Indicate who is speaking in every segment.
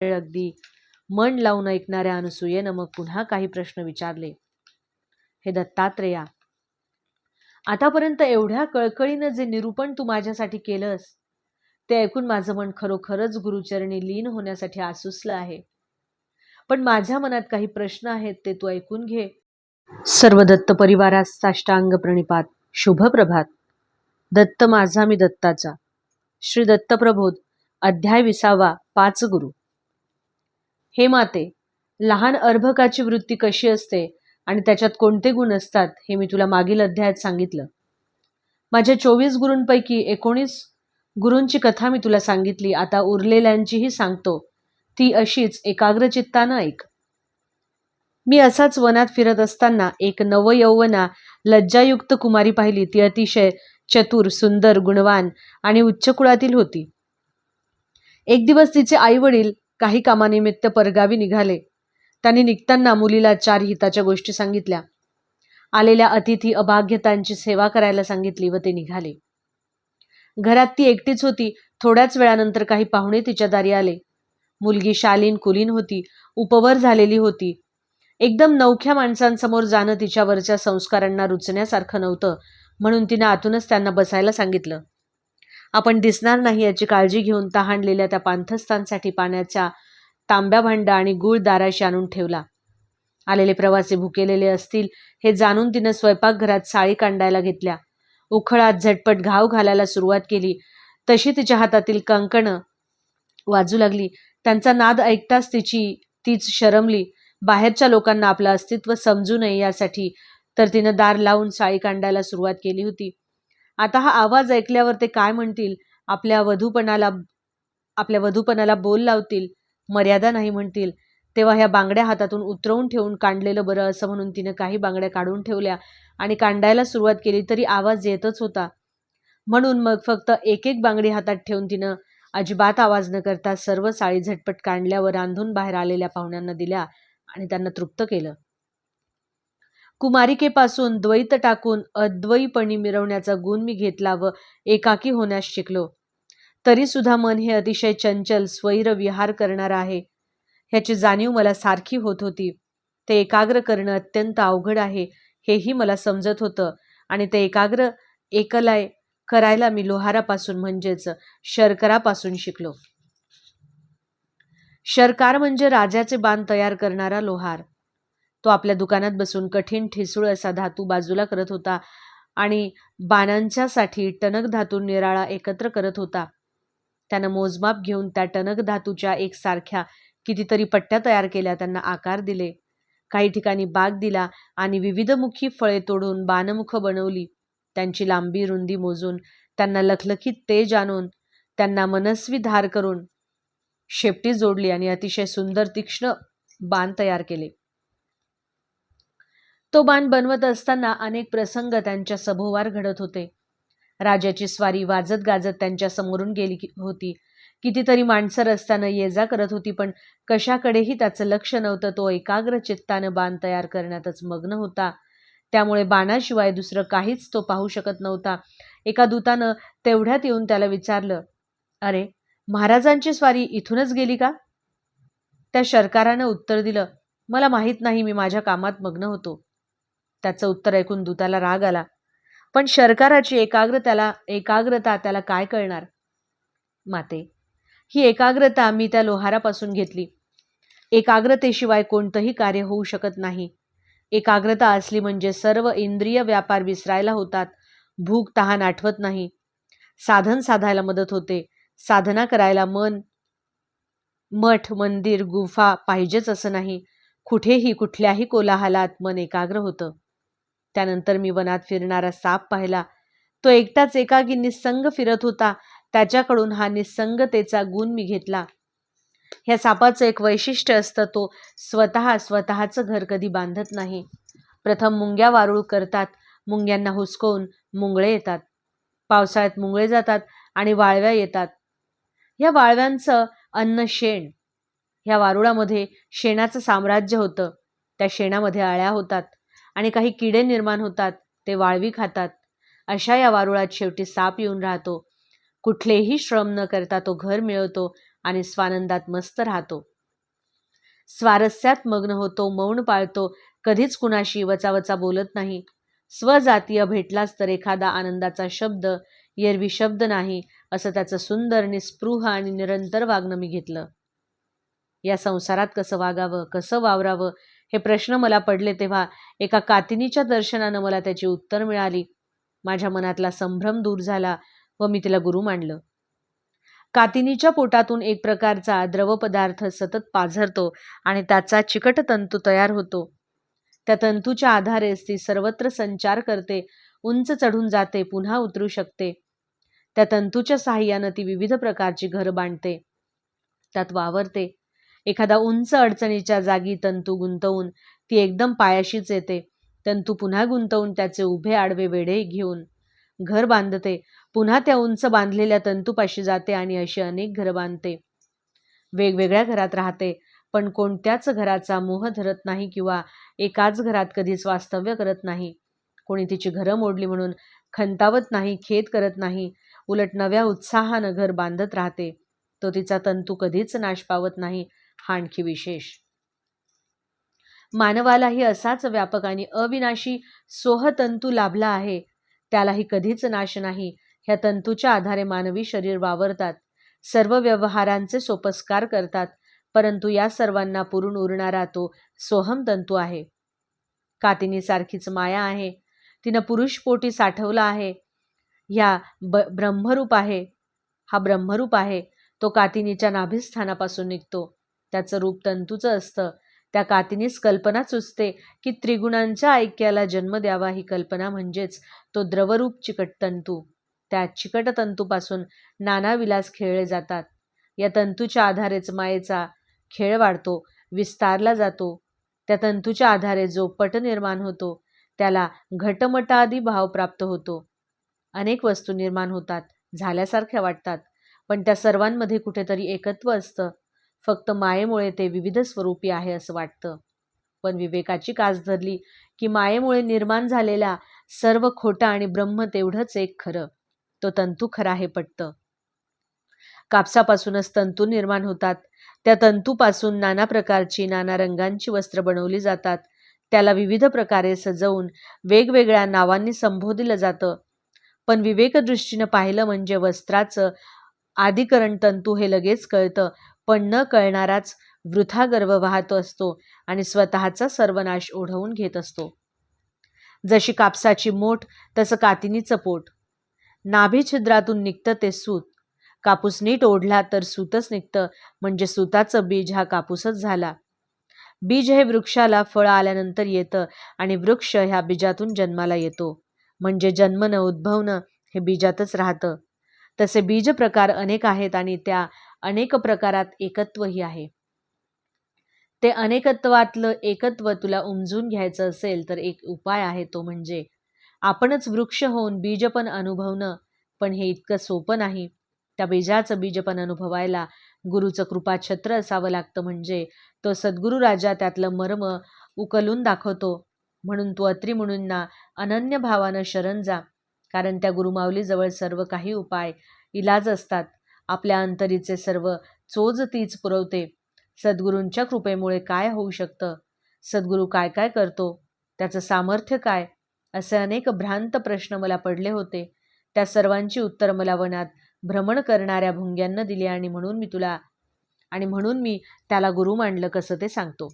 Speaker 1: वेळ अगदी मन लावून ऐकणाऱ्या अनसूयेनं मग पुन्हा काही प्रश्न विचारले. हे दत्तात्रेया आतापर्यंत एवढ्या कळकळीनं जे निरूपण तू माझ्यासाठी केलंस ते ऐकून माझं मन खरोखरच गुरुचरणी लीन होण्यासाठी आसुसलं आहे. पण माझ्या मनात काही प्रश्न आहेत ते तू ऐकून घे. सर्व दत्त परिवारास साष्टांग प्रणिपात शुभ प्रभात. दत्त माझा मी दत्ताचा. श्री दत्तप्रबोध अध्याय विसावा पाच गुरु. हे माते लहान अर्भकाची वृत्ती कशी असते आणि त्याच्यात कोणते गुण असतात हे मी तुला मागील अध्यायात सांगितलं. माझ्या चोवीस गुरूंपैकी एकोणीस गुरूंची कथा मी तुला सांगितली. आता उरलेल्यांचीही सांगतो. ती अशीच एकाग्रचित्तानं ऐक. मी असाच वनात फिरत असताना एक नवयौवना लज्जायुक्त कुमारी पाहिली. ती अतिशय चतुर सुंदर गुणवान आणि उच्च कुळातील होती. एक दिवस तिचे आई वडील काही कामानिमित्त परगावी निघाले. त्यांनी निघताना मुलीला चार हिताच्या गोष्टी सांगितल्या. आलेल्या अतिथी अभाग्यतांची सेवा करायला सांगितली व ते निघाले. घरात ती एकटीच होती. थोड्याच वेळानंतर काही पाहुणे तिच्या दारी आले. मुलगी शालीन कुलीन होती. उपवर झालेली होती. एकदम नवख्या माणसांसमोर जाणं तिच्यावरच्या संस्कारांना रुचण्यासारखं नव्हतं म्हणून तिनं आतूनच त्यांना बसायला सांगितलं. आपण दिसणार नाही याची काळजी घेऊन तहानलेल्या त्या पांथस्थांसाठी पाण्याच्या तांब्या भांडा आणि गुळ दाराशी आणून ठेवला. आलेले प्रवासी भुकेलेले असतील हे जाणून तिनं स्वयंपाकघरात साळी कांडायला घेतल्या. उखळात झटपट घाव घालायला सुरुवात केली. तशी तिच्या हातातील कंकणं वाजू लागली. त्यांचा नाद ऐकताच तिची तीच शरमली. बाहेरच्या लोकांना आपलं अस्तित्व समजू नये यासाठी तर तिनं दार लावून साळी कांडायला सुरुवात केली होती. आता हा आवाज ऐकल्यावर ते काय म्हणतील? आपल्या वधूपणाला आपल्या वधूपणाला बोल लावतील. मर्यादा नाही म्हणतील. तेव्हा ह्या बांगड्या हातातून उतरवून ठेवून काढलेलं बरं असं म्हणून तिनं काही बांगड्या काढून ठेवल्या आणि कांडायला सुरुवात केली तरी आवाज येतच होता. म्हणून मग फक्त एक एक बांगडी हातात ठेवून तिनं अजिबात आवाज न करता सर्व साळी झटपट काढल्यावर रांधून बाहेर आलेल्या पाहुण्यांना दिल्या आणि त्यांना तृप्त केलं. कुमारिकेपासून द्वैत टाकून अद्वैपणी मिरवण्याचा गुण मी घेतला व एकाकी होण्यास शिकलो. तरी सुद्धा मन हे अतिशय चंचल स्वैर विहार करणार आहे. ह्याची जाणीव मला सारखी होत होती. ते एकाग्र करणं अत्यंत अवघड आहे हेही मला समजत होतं आणि ते एकाग्र एकलाय करायला मी लोहारापासून म्हणजेच शर्करापासून शिकलो. शर्कार म्हणजे राजाचे बाण तयार करणारा लोहार. तो आपल्या दुकानात बसून कठीण ठिसूळ असा धातू बाजूला करत होता आणि बाणांच्यासाठी टनक धातू निराळा एकत्र करत होता. त्यानं मोजमाप घेऊन त्या टनक धातूच्या एकसारख्या कितीतरी पट्ट्या तयार केल्या. त्यांना आकार दिले. काही ठिकाणी बाग दिला आणि विविधमुखी फळे तोडून बाणमुख बनवली. त्यांची लांबी रुंदी मोजून त्यांना लखलखीत तेज आणून त्यांना मनस्वी धार करून शेपटी जोडली आणि अतिशय सुंदर तीक्ष्ण बाण तयार केले. तो बाण बनवत असताना अनेक प्रसंग त्यांच्या सभोवार घडत होते. राजाची स्वारी वाजत गाजत त्यांच्या समोरून गेली होती. कितीतरी माणसं रस्त्यानं ये जा करत होती पण कशाकडेही त्याचं लक्ष नव्हतं. तो एकाग्र चित्तानं बाण तयार करण्यातच मग्न होता. त्यामुळे बाणाशिवाय दुसरं काहीच तो पाहू शकत नव्हता. एका दूतानं तेवढ्यात येऊन त्याला विचारलं अरे महाराजांची स्वारी इथूनच गेली का? त्या शर्कारानं उत्तर दिलं मला माहीत नाही मी माझ्या कामात मग्न होतो. त्याचं उत्तर ऐकून दूताला राग आला. पण शर्काराची एकाग्र त्याला एकाग्रता त्याला काय कळणार? माते ही एकाग्रता मी त्या लोहारापासून घेतली. एकाग्रतेशिवाय कोणतंही कार्य होऊ शकत नाही. एकाग्रता असली म्हणजे सर्व इंद्रिय व्यापार विसरायला होतात. भूक तहान आठवत नाही. साधन साधायला मदत होते. साधना करायला मन मठ मंदिर गुफा पाहिजेच असं नाही. कुठेही कुठल्याही कोलाहलात मन एकाग्र होतं. त्यानंतर मी वनात फिरणारा साप पाहिला. तो एकटाच एकागी निसंग फिरत होता. त्याच्याकडून हा निसंगतेचा गुण मी घेतला. ह्या सापाचं एक वैशिष्ट्य असतं तो स्वतः स्वतःचं घर कधी बांधत नाही. प्रथम मुंग्या वारुळ करतात. मुंग्यांना हुसकवून मुंगळे येतात. पावसाळ्यात मुंगळे जातात आणि वाळव्या येतात. ह्या वाळव्यांचं अन्न शेण. ह्या वारुळामध्ये शेणाचं साम्राज्य होतं. त्या शेणामध्ये आळ्या होतात. आणि काही किडे निर्माण होतात ते वाळवी खातात. अशा या वारुळात शेवटी साप येऊन राहतो. कुठलेही श्रम न करता तो घर मिळवतो आणि स्वानंदात मस्त राहतो. स्वारस्यात मग्न होतो मौन पाळतो कधीच कुणाशी वचावचा बोलत नाही. स्वजातीय भेटलाच तर एखादा आनंदाचा शब्द एरवी शब्द नाही असं त्याचं सुंदर निस्पृह आणि निरंतर वागणं मी घेतलं. या संसारात कसं वागावं कसं वावरावं हे प्रश्न मला पडले तेव्हा एका कातिनीच्या दर्शनानं मला त्याची उत्तर मिळाली. माझ्या मनातला संभ्रम दूर झाला व मी तिला गुरु मांडलं कातिनीच्या पोटातून एक प्रकारचा द्रव पदार्थ सतत पाझरतो आणि त्याचा चिकट तंतू तयार होतो. त्या तंतूच्या आधारेच ती सर्वत्र संचार करते उंच चढून जाते पुन्हा उतरू शकते. त्या तंतूच्या साह्यानं ती विविध प्रकारची घर बांधते. त्यात वावरते एखादा उंच अडचणीच्या जागी तंतू गुंतवून ती एकदम पायाशीच येते. तंतू पुन्हा गुंतवून त्याचे उभे आडवे वेढे घेऊन घर बांधते. पुन्हा त्या उंच बांधलेल्या तंतूपाशी जाते आणि अशी अनेक घर बांधते. वेगवेगळ्या घरात राहते पण कोणत्याच घराचा मोह धरत नाही किंवा एकाच घरात कधीच वास्तव्य करत नाही. कोणी तिची घरं मोडली म्हणून खंतावत नाही खेद करत नाही उलट नव्या उत्साहानं घर बांधत राहते. तो तिचा तंतू कधीच नाश पावत नाही हा आणखी विशेष. मानवालाही असाच व्यापक आणि अविनाशी सोहतंतू लाभला आहे. त्यालाही कधीच नाश नाही. ह्या तंतूच्या आधारे मानवी शरीर वावरतात. सर्व व्यवहारांचे सोपस्कार करतात. परंतु या सर्वांना पुरून उरणारा तो सोहम तंतू आहे. कातिनीसारखीच माया आहे. तिनं पुरुषपोटी साठवला आहे. ह्या ब ब्रह्मरूप आहे. हा ब्रह्मरूप आहे. तो कातिनीच्या नाभिस्थानापासून निघतो. त्याचं रूप तंतूचं असतं. त्या कातीनेच कल्पना सुचते की त्रिगुणांच्या ऐक्याला जन्म द्यावा ही कल्पना म्हणजेच तो द्रवरूप चिकट तंतू. त्या चिकट तंतूपासून नाना विलास खेळले जातात. या तंतूच्या आधारेच मायेचा खेळ वाढतो विस्तारला जातो. त्या तंतूच्या आधारे जो पट निर्माण होतो त्याला घटमटादी भाव प्राप्त होतो. अनेक वस्तू निर्माण होतात झाल्यासारख्या वाटतात पण त्या सर्वांमध्ये कुठेतरी एकत्व असतं. फक्त मायेमुळे ते विविध स्वरूपी आहे असं वाटतं. पण विवेकाची कास धरली की मायेमुळे निर्माण झालेला सर्व खोटा आणि ब्रह्म तेवढंच एक खरं. तो तंतू खरा हे पटतं. कापसापासूनच तंतू निर्माण होतात. त्या तंतूपासून नाना प्रकारची नाना रंगांची वस्त्र बनवली जातात. त्याला विविध प्रकारे सजवून वेगवेगळ्या नावांनी संबोधिलं जातं. पण विवेकदृष्टीनं पाहिलं म्हणजे वस्त्राचं आदिकरण तंतू हे लगेच कळतं. पण न कळणाराच वृथा गर्व वाहतो असतो आणि स्वतःचा सर्वनाश ओढवून घेत असतो. जशी कापसाची मोठ तसं कातिनीचं पोट. नाभी छिद्रातून निघतं ते सूत. कापूस नीट ओढला तर सूतच निघतं म्हणजे सुताचं बीज हा कापूसच झाला. बीज हे वृक्षाला फळ आल्यानंतर येतं आणि वृक्ष ह्या बीजातून जन्माला येतो. म्हणजे जन्मनं उद्भवणं हे बीजातच राहतं. तसे बीज प्रकार अनेक आहेत आणि त्या अनेक प्रकारात एकत्वही आहे. ते अनेकत्वातलं एकत्व तुला उमजून घ्यायचं असेल तर एक उपाय आहे तो म्हणजे आपणच वृक्ष होऊन बीजपण अनुभवणं पण हे इतकं सोपं नाही. त्या बीजाचं बीजपण अनुभवायला गुरुचं कृपाछत्र असावं लागतं म्हणजे तो सद्गुरू राजा त्यातलं मर्म उकलून दाखवतो. म्हणून तू अत्री म्हणून अनन्य भावानं शरण जा कारण त्या गुरुमाऊलीजवळ सर्व काही उपाय इलाज असतात. आपल्या अंतरीचे सर्व चोज तीच पुरवते. सद्गुरूंच्या कृपेमुळे काय होऊ शकतं? सद्गुरू काय काय करतो? त्याचं सामर्थ्य काय? असे अनेक भ्रांत प्रश्न मला पडले होते. त्या सर्वांची उत्तर मला वनात भ्रमण करणाऱ्या भुंग्यांना दिली आणि म्हणून मी तुला आणि म्हणून मी त्याला गुरु मांडलं कसं ते सांगतो.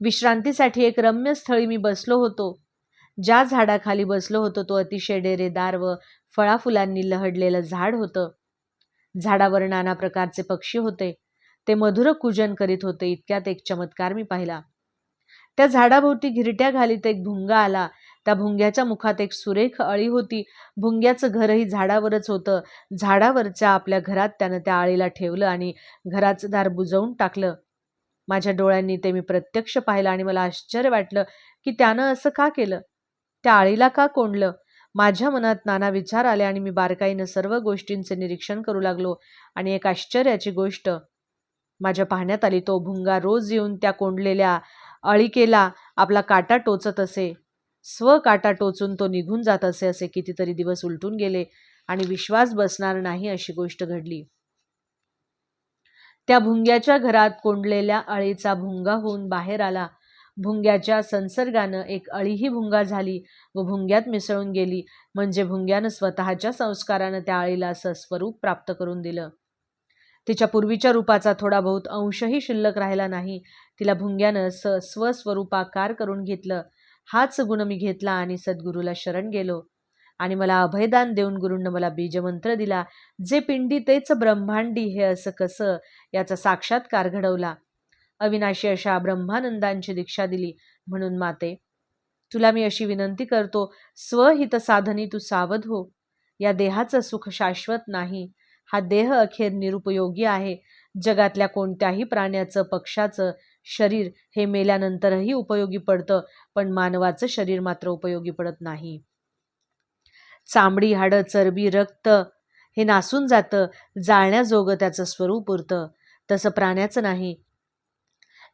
Speaker 1: विश्रांतीसाठी एक रम्य स्थळी मी बसलो होतो. ज्या झाडाखाली बसलो होतो तो अतिशय डेरेदार व फळाफुलांनी लहडलेलं झाड होतं. झाडावर नाना प्रकारचे पक्षी होते. ते मधुर कुजन करीत होते इतक्यात एक चमत्कार मी पाहिला. त्या झाडाभोवती घिरट्या घालीत एक भुंगा आला. त्या भुंग्याच्या मुखात एक सुरेख अळी होती. भुंग्याचं घरही झाडावरच होतं. झाडावरच्या आपल्या घरात त्यानं त्या आळीला ठेवलं आणि घराचं दार बुजवून टाकलं. माझ्या डोळ्यांनी ते मी प्रत्यक्ष पाहिलं आणि मला आश्चर्य वाटलं की त्यानं असं का केलं? त्या आळीला का कोंडलं? माझ्या मनात नाना विचार आले आणि मी बारकाईनं सर्व गोष्टींचे निरीक्षण करू लागलो. आणि एक आश्चर्याची गोष्ट माझ्या पाहण्यात आली तो भुंगा रोज येऊन त्या कोंडलेल्या अळिकेला आपला काटा टोचत असे. स्व काटा टोचून तो निघून जात असे असे कितीतरी दिवस उलटून गेले आणि विश्वास बसणार नाही अशी गोष्ट घडली. त्या भुंग्याच्या घरात कोंडलेल्या अळीचा भुंगा होऊन बाहेर आला. भुंग्याच्या संसर्गानं एक अळीही भुंगा झाली व भुंग्यात मिसळून गेली म्हणजे भुंग्यानं स्वतःच्या संस्कारानं त्या अळीला असं स्वरूप प्राप्त करून दिलं. तिच्या पूर्वीच्या रूपाचा थोडा बहुत अंशही शिल्लक राहिला नाही. तिला भुंग्यानं स स्वस्वरूपाकार करून घेतलं. हाच गुण मी घेतला आणि सद्गुरूला शरण गेलो. आणि मला अभयदान देऊन गुरूंनं मला बीजमंत्र दिला जे पिंडी तेच ब्रह्मांडी हे असं कसं याचा साक्षात्कार घडवला. अविनाशी अशा ब्रह्मानंदांची दीक्षा दिली. म्हणून माते तुला मी अशी विनंती करतो स्वहित साधनी तू सावध हो. या देहाचं सुख शाश्वत नाही. हा देह अखेर निरुपयोगी आहे. जगातल्या कोणत्याही प्राण्याचं पक्षाचं शरीर हे मेल्यानंतरही उपयोगी पडतं पण मानवाचं शरीर मात्र उपयोगी पडत नाही. चामडी हाडं चरबी रक्त हे नासून जातं जाळण्याजोगं त्याचं स्वरूप उरतं. तसं प्राण्याचं नाही.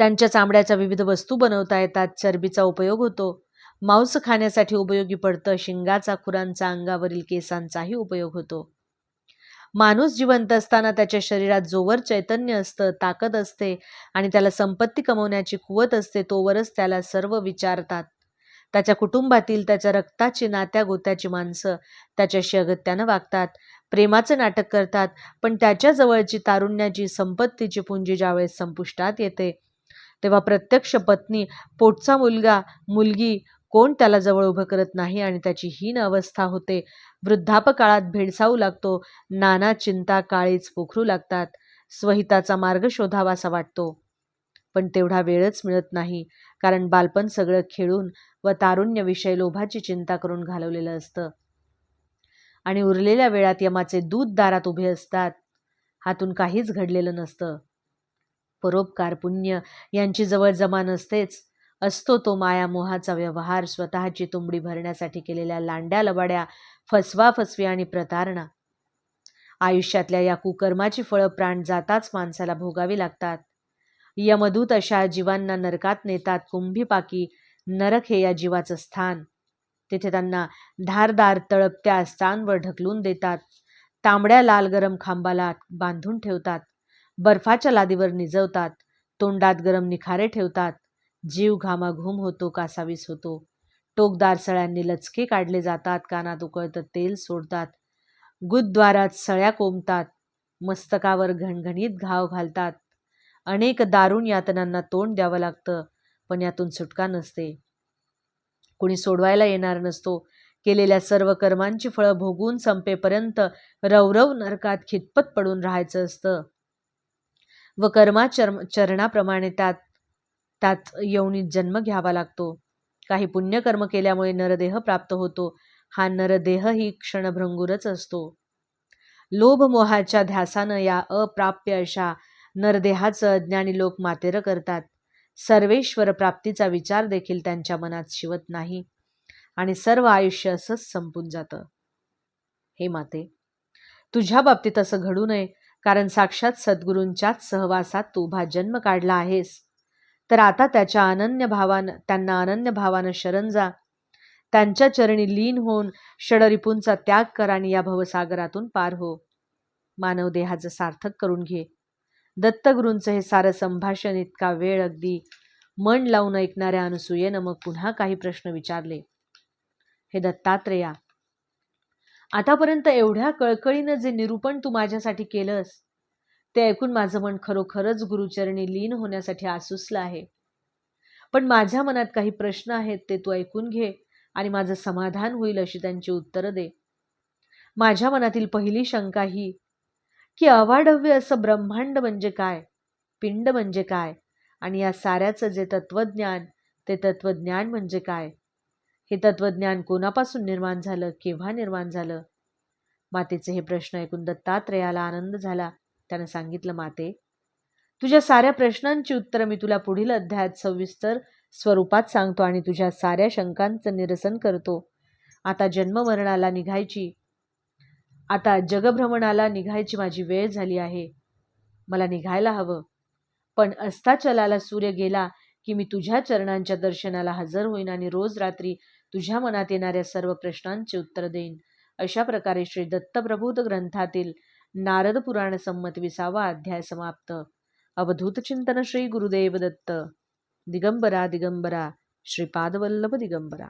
Speaker 1: त्यांच्या चामड्याच्या विविध वस्तू बनवता येतात चरबीचा उपयोग होतो. मांस खाण्यासाठी उपयोगी पडतं शिंगाचा खुरांचा अंगावरील केसांचाही उपयोग होतो. माणूस जिवंत असताना त्याच्या शरीरात जोवर चैतन्य असतं ताकद असते आणि त्याला संपत्ती कमवण्याची कुवत असते तोवरच त्याला सर्व विचारतात. त्याच्या कुटुंबातील त्याच्या रक्ताची नात्या गोत्याची माणसं त्याच्याशी अगत्यानं वागतात प्रेमाचं नाटक करतात पण त्याच्याजवळची तारुण्याची संपत्तीची पुंजी ज्यावेळेस संपुष्टात येते तेव्हा प्रत्यक्ष पत्नी पोटचा मुलगा मुलगी कोण त्याला जवळ उभं करत नाही आणि त्याची हीन अवस्था होते. वृद्धापकाळात भेडसावू लागतो नाना चिंता काळीच पोखरू लागतात स्वहिताचा मार्ग शोधावासा वाटतो. पण तेवढा वेळच मिळत नाही कारण बालपण सगळं खेळून व तारुण्यविषयी लोभाची चिंता करून घालवलेलं असतं. आणि उरलेल्या वेळात यमाचे दूध दारात उभे असतात. हातून काहीच घडलेलं नसतं. परोपकार पुण्य यांची जवळ जमा नसतेच. असतो तो मायामोहाचा व्यवहार स्वतःची तुंबडी भरण्यासाठी केलेल्या लांड्या लबाड्या फसवा फसवी आणि प्रतारणा. आयुष्यातल्या या कुकर्माची फळं प्राण जाताच माणसाला भोगावी लागतात. यमदूत अशा जीवांना नरकात नेतात कुंभीपाकी नरक हे या जीवाचं स्थान. तिथे त्यांना धारदार तळपत्या स्थानवर ढकलून देतात. तांबड्या लाल गरम खांबाला बांधून ठेवतात. बर्फाच्या लादीवर निजवतात. तोंडात गरम निखारे ठेवतात. जीव घामाघूम होतो कासावीस होतो. टोकदार सळ्यांनी लचके काढले जातात. कानात उकळतं तेल सोडतात. गुद्वारात सळ्या कोंबतात मस्तकावर घणघणीत घाव घालतात. अनेक दारुण यातनांना तोंड द्यावं लागतं पण यातून सुटका नसते. कुणी सोडवायला येणार नसतो. केलेल्या सर्व कर्मांची फळं भोगून संपेपर्यंत रवरव नरकात खितपत पडून राहायचं असतं. व कर्माचर चरणाप्रमाणे त्यात त्यात यवनीत जन्म घ्यावा लागतो. काही पुण्यकर्म केल्यामुळे नरदेह प्राप्त होतो. हा नरदेहही क्षणभृंगूरच असतो. लोभ मोहाच्या ध्यासानं या अप्राप्य अशा नरदेहाचं अज्ञानी लोक मातेर करतात. सर्वेश्वर प्राप्तीचा विचार देखील त्यांच्या मनात शिवत नाही आणि सर्व आयुष्य असंच संपून जातं. हे माते तुझ्या बाबतीत असं घडू नये. कारण साक्षात सद्गुरूंच्याच सहवासात तू उभा जन्म काढला आहेस. तर आता त्याच्या अनन्य भावानं त्यांना अनन्य भावानं शरण जा. त्यांच्या चरणी लीन होऊन षडरिपूंचा त्याग कर आणि या भवसागरातून पार हो. मानव देहाचं सार्थक करून घे. दत्तगुरूंचं हे सारं संभाषण इतका वेळ अगदी मन लावून ऐकणाऱ्या अनुसूयेनं मग पुन्हा काही प्रश्न विचारले. हे दत्तात्रेया आतापर्यंत एवढ्या कळकळीनं जे निरूपण तू माझ्यासाठी केलंस ते ऐकून माझं मन खरोखरच गुरुचरणी लीन होण्यासाठी आसुसलं आहे. पण माझ्या मनात काही प्रश्न आहेत ते तू ऐकून घे आणि माझं समाधान होईल अशी त्यांची उत्तरं दे. माझ्या मनातील पहिली शंका ही की अवाढव्य असं ब्रह्मांड म्हणजे काय पिंड म्हणजे काय आणि या साऱ्याचं जे तत्वज्ञान ते तत्वज्ञान म्हणजे काय? हे तत्वज्ञान कोणापासून निर्माण झालं केव्हा निर्माण झालं? मातेचे हे प्रश्न ऐकून दत्तात्रयाला आनंद झाला. त्यानं सांगितलं माते तुझ्या साऱ्या प्रश्नांची उत्तरं मी तुला पुढील अध्यायात सविस्तर स्वरूपात सांगतो आणि तुझ्या साऱ्या शंकांचं निरसन करतो. आता जन्ममरणाला निघायची आता जगभ्रमणाला निघायची माझी वेळ झाली आहे. मला निघायला हवं. पण अस्ताचलाला सूर्य गेला की मी तुझ्या चरणांच्या दर्शनाला हजर होईन आणि रोज रात्री तुझ्या मनात येणाऱ्या सर्व प्रश्नांचे उत्तर देईन. अशा प्रकारे श्री दत्तप्रबोध ग्रंथातील नारद पुराण संमत विसावा अध्याय समाप्त. अवधूत चिंतन श्री गुरुदेव दत्त. दिगंबरा दिगंबरा. श्रीपादवल्लभ दिगंबरा.